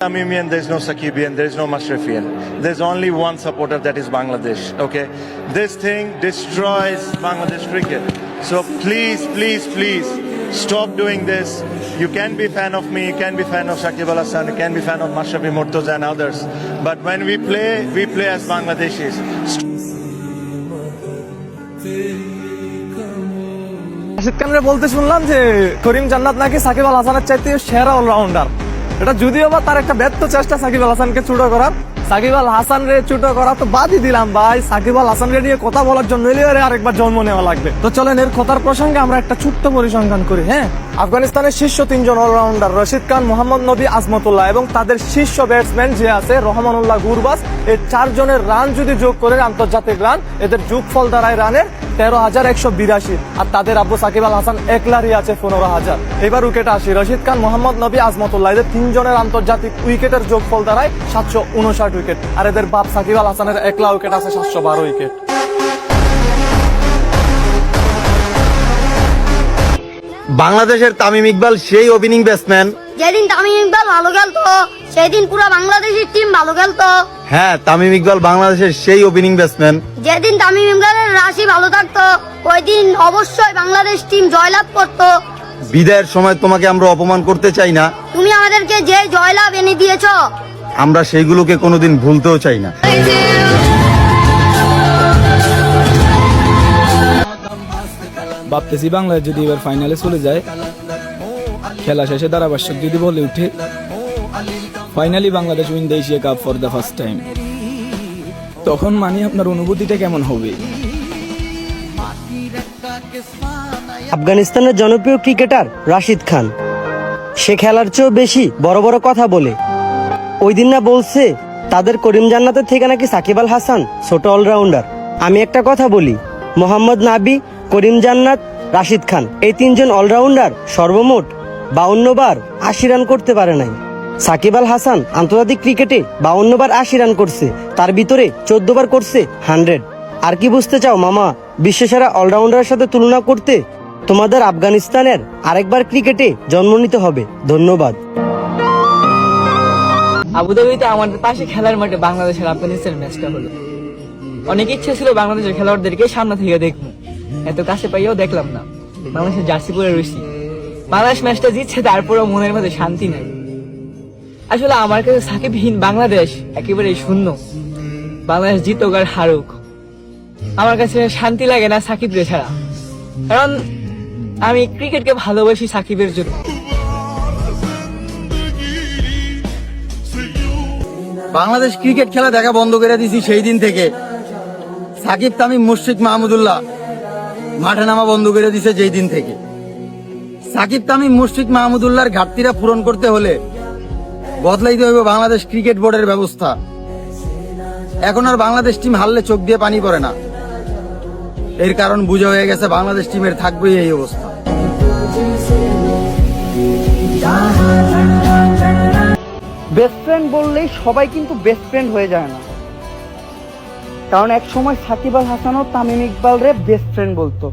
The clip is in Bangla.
Tamimian, there's no Sakibian, there's no Mashrafian. There's only one supporter that is Bangladesh. Okay, this thing destroys Bangladesh cricket. So please, please, please, stop doing this. You can be fan of me, you can be fan of Shakib Al Hassan, you can be fan of Mashrafi Murtaza and others. But when we play, we play as Bangladeshis. Rashid খানরে বলতে শুনলাম যে করিম জান্নাত নাকি সাকিব আল হাসানের চাইতে সেরা অলরাউন্ডার এটা যদিও বা তার একটা ব্যর্থ চেষ্টা সাকিব আল হাসানকে চুটো করার সাকিব আল হাসান রে চুটো করা তো বাদই দিলাম ভাই। সাকিব আল হাসান রে নিয়ে কথা বলার জন্য এলে এর আরেকবার জন্ম নেওয়া লাগবে। তো চলেন এর কথার প্রসঙ্গে আমরা একটা ছোট্ট পরিসংখ্যান করি হ্যাঁ? আফগানিস্তানের শীর্ষ তিনজন অলরাউন্ডার রশিদ খান, মোহাম্মদ নবী আজমতুল্লাহ এবং তাদের শীর্ষ ব্যাটসম্যান যে আছে রহমানুল্লাহ গুরবাস এই চারজনের রান যদি যোগ করে আন্তর্জাতিক রান, এদের যোগফল দাঁড়ায় রানের তেরো হাজার একশো বিরাশি আর তাদের আব্বু সাকিব আল হাসান একলারই আছে পনেরো হাজার। এবার উইকেটে আসি। রশিদ খান মোহাম্মদ নবী আজমতুল্লাহ এদের তিনজনের আন্তর্জাতিক উইকেটের যোগফল দাঁড়ায় সাতশো উনষাট উইকেট আর এদের বাপ সাকিব আল হাসানের একলা উইকেট আছে সাতশো বারো উইকেট। বাংলাদেশের তামিম ইকবাল সেই ওপেনিং ব্যাটসম্যান। যেদিন তামিম ইকবাল ভালো খেলতো সেদিন পুরো বাংলাদেশের টিম ভালো খেলতো। হ্যাঁ তামিম ইকবাল বাংলাদেশের সেই ওপেনিং ব্যাটসম্যান যেদিন তামিম ইকবালের রাশি ভালো থাকতো ওই দিন অবশ্যই বাংলাদেশ টিম জয়লাভ করতো। বিদায়ের সময় তোমাকে আমরা অপমান করতে চাই না। তুমি আমাদেরকে যে জয়লাভ এনে দিয়েছ আমরা সেইগুলোকে কোনোদিন ভুলতেও চাই না। ভাবতেছি বাংলাদেশ যদি এবার ফাইনালে চলে যায় খেলা শেষে ধারাভাষ্যক যদি বলে উঠে finally Bangladesh win the Asia cup for the first time তখন মানে আপনার অনুভূতিটা কেমন হবে? আফগানিস্তানের জনপ্রিয় ক্রিকেটার রাশিদ খান। সে খেলার চেয়েও বেশি বড় বড় কথা বলে। ওই দিন না বলছে, তাদের করিম জান্নাতের থেকে নাকি সাকিব আল হাসান ছোট অলরাউন্ডার। আমি একটা কথা বলি, মোহাম্মদ নাবি, করিম জান্নাত, রাশিদ খান, এই তিনজন অলরাউন্ডার সর্বমোট বাউন্ন বার আশি রান করতে পারে নাই। সাকিব আল হাসান আন্তর্জাতিক ক্রিকেটে বাউন্ন বার আশি রান করছে। তার ভিতরে চোদ্দ বার করছে হান্ড্রেড। আর কি বুঝতে চাও, মামা? বিশ্বসেরা অলরাউন্ডারের সাথে তুলনা করতে তোমাদের আফগানিস্তানের আরেকবার ক্রিকেটে জন্ম নিতে হবে। ধন্যবাদ। আবুধাবিতে আমাদের পাশে খেলার মাঠে বাংলাদেশের আফগানিস্তান ম্যাচটা হলো। অনেক ইচ্ছে ছিল বাংলাদেশের খেলোয়াড়দেরকে সামনে থেকে দেখব। এত কাছে পাইয়াও দেখলাম না। বাংলাদেশের জার্সি পরে রয়েছি। বাংলাদেশ ম্যাচটা জিতছে, তারপরেও মনের মধ্যে শান্তি নাই। আসলে আমার কাছে সাকিবহীন বাংলাদেশ একেবারে শূন্য। বাংলাদেশ জিতুক আর হারুক। আমার কাছে শান্তি লাগে না সাকিব রে ছাড়া। কারণ আমি ক্রিকেটকে ভালোবাসি সাকিবের জন্য। বাংলাদেশ ক্রিকেট খেলা দেখা বন্ধ করে দিয়েছি সেই দিন থেকে। সাকিব তামিম, মুশফিক মাহমুদুল্লাহ মাঠে নামা বন্ধ করে দিছে যেই দিন থেকে। সাকিব তামিম, মুশফিক মাহমুদুল্লাহর ঘাটতিরা পূরণ করতে হলে বদলাইতে হবে বাংলাদেশ ক্রিকেট বোর্ডের ব্যবস্থা। এখন আর বাংলাদেশ টিম হারলে চোখ দিয়ে পানি পড়ে না। এর কারণ বুঝা হয়ে গেছে, বাংলাদেশ টিমের থাকবেই এই অবস্থা। বেস্ট ফ্রেন্ড বললেই সবাই কিন্তু বেস্ট ফ্রেন্ড হয়ে যায় না। কারণ এক সময় সাকিব আল হাসানও তামিম ইকবাল রে বেস্ট ফ্রেন্ড বলতো।